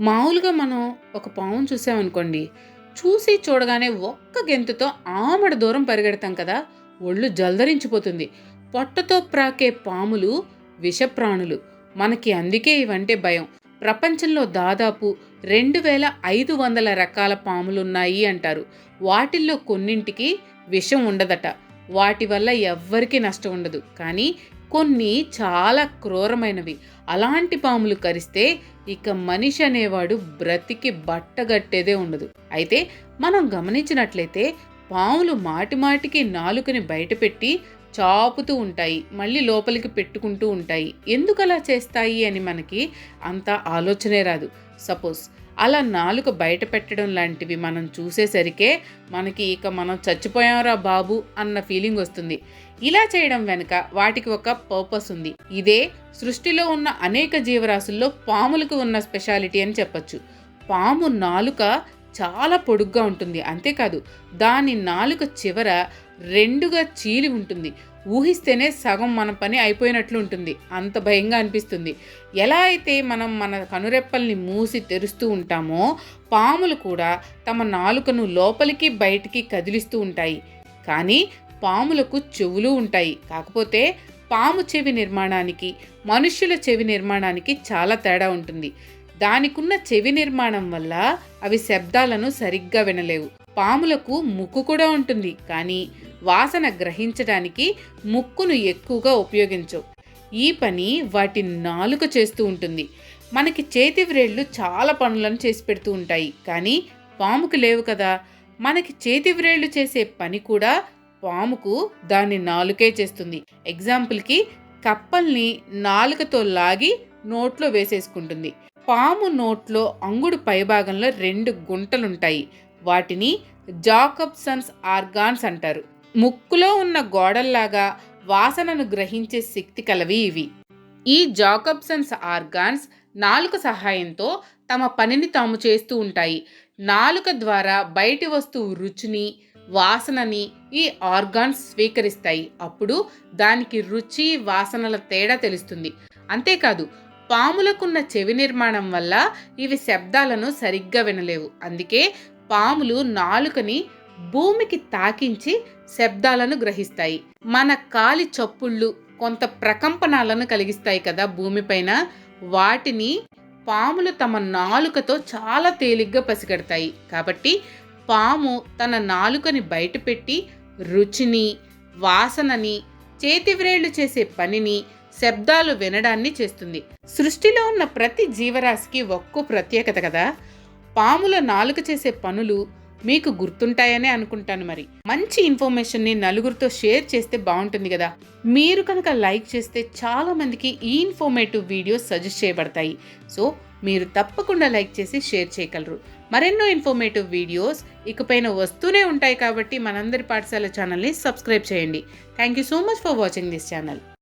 మామూలుగా మనం ఒక పావును చూసామనుకోండి చూసి చూడగానే ఒక్క గెంతుతో ఆమడ దూరం పరిగెడతాం కదా ఒళ్ళు జల్దరించిపోతుంది. పొట్టతో ప్రాకే పాములు విషప్రాణులు. మనకి అందుకే ఇవంటే భయం. ప్రపంచంలో దాదాపు రెండు వేల ఐదు వందల రకాల పాములున్నాయి అంటారు. వాటిల్లో కొన్నింటికి విషం ఉండదట. వాటి వల్ల ఎవ్వరికీ నష్టం ఉండదు. కానీ కొన్ని చాలా క్రూరమైనవి. అలాంటి పాములు కరిస్తే ఇక మనిషి అనేవాడు బ్రతికి బట్టగట్టేదే ఉండదు. అయితే మనం గమనించినట్లయితే పాములు మాటిమాటికి నాలుకని బయటపెట్టి చాపుతూ ఉంటాయి మళ్ళీ లోపలికి పెట్టుకుంటూ ఉంటాయి. ఎందుకు అలా చేస్తాయి అని మనకి అంత ఆలోచనే రాదు. సపోజ్ అలా నాలుక బయట పెట్టడం లాంటివి మనం చూసేసరికే మనకి ఇక మనం చచ్చిపోయాంరా బాబు అన్న ఫీలింగ్ వస్తుంది. ఇలా చేయడం వెనుక వాటికి ఒక పర్పస్ ఉంది. ఇదే సృష్టిలో ఉన్న అనేక జీవరాశుల్లో పాములకు ఉన్న స్పెషాలిటీ అని చెప్పొచ్చు. పాము నాలుక చాలా పొడుగ్గా ఉంటుంది అంతేకాదు దాని నాలుక చివర రెండుగా చీలి ఉంటుంది. ఊహిస్తేనే సగం మన పని అయిపోయినట్లు ఉంటుంది. అంత భయంగా అనిపిస్తుంది. ఎలా అయితే మనం మన కనురెప్పల్ని మూసి తెరుస్తూ ఉంటామో పాములు కూడా తమ నాలుకను లోపలికి బయటికి కదిలిస్తూ ఉంటాయి. కానీ పాములకు చెవులు ఉంటాయి. కాకపోతే పాము చెవి నిర్మాణానికి మనుష్యుల చెవి నిర్మాణానికి చాలా తేడా ఉంటుంది. దానికున్న చెవి నిర్మాణం వల్ల అవి శబ్దాలను సరిగ్గా వినలేవు. పాములకు ముక్కు కూడా ఉంటుంది. కానీ వాసన గ్రహించడానికి ముక్కును ఎక్కువగా ఉపయోగించవు. ఈ పని వాటి నాలుక చేస్తూ ఉంటుంది. మనకి చేతి వ్రేళ్ళు చాలా పనులను చేసి పెడుతూ ఉంటాయి. కానీ పాముకు లేవు కదా. మనకి చేతి వ్రేళ్ళు చేసే పని కూడా పాముకు దాన్ని నాలుకే చేస్తుంది. ఎగ్జాంపుల్కి కప్పల్ని నాలుకతో లాగి నోట్లో వేసేసుకుంటుంది. పాము నోట్లో అంగుడు పైభాగంలో రెండు గుంటలుంటాయి. వాటిని జాకబ్సన్స్ ఆర్గాన్స్ అంటారు. ముక్కులో ఉన్న గోడల్లాగా వాసనను గ్రహించే శక్తి కలవి ఇవి. ఈ జాకబ్సన్స్ ఆర్గాన్స్ నాలుక సహాయంతో తమ పనిని తాము చేస్తూ ఉంటాయి. నాలుక ద్వారా బయటి వస్తువు రుచిని వాసనని ఈ ఆర్గాన్స్ స్వీకరిస్తాయి. అప్పుడు దానికి రుచి వాసనల తేడా తెలుస్తుంది. అంతేకాదు పాములకున్న చెవి నిర్మాణం వల్ల ఇవి శబ్దాలను సరిగ్గా వినలేవు. అందుకే పాములు నాలుకని భూమికి తాకించి శబ్దాలను గ్రహిస్తాయి. మన కాలి చప్పుళ్ళు కొంత ప్రకంపనాలను కలిగిస్తాయి కదా భూమిపైన వాటిని పాములు తమ నాలుకతో చాలా తేలిగ్గా పసిగడతాయి. కాబట్టి పాము తన నాలుకని బయటపెట్టి రుచిని వాసనని చేతివ్రేళ్ళు చేసే పనిని శబ్దాలు వినడాన్ని చేస్తుంది. సృష్టిలో ఉన్న ప్రతి జీవరాశికి ఒక్కో ప్రత్యేకత కదా? పాముల నాలుక చేసే పనులు మీకు గుర్తుంటాయనే అనుకుంటాను మరి. మంచి ఇన్ఫర్మేషన్ని నలుగురితో షేర్ చేస్తే బాగుంటుంది కదా? మీరు కనుక లైక్ చేస్తే చాలామందికి ఈ ఇన్ఫర్మేటివ్ వీడియోస్ సజెస్ట్ చేయబడతాయి. సో మీరు తప్పకుండా లైక్ చేసి షేర్ చేయగలరు. మరెన్నో ఇన్ఫర్మేటివ్ వీడియోస్ ఇకపైన వస్తూనే ఉంటాయి కాబట్టి మనందరి పాఠశాల ఛానల్ని సబ్స్క్రైబ్ చేయండి. Thank you so much for watching this channel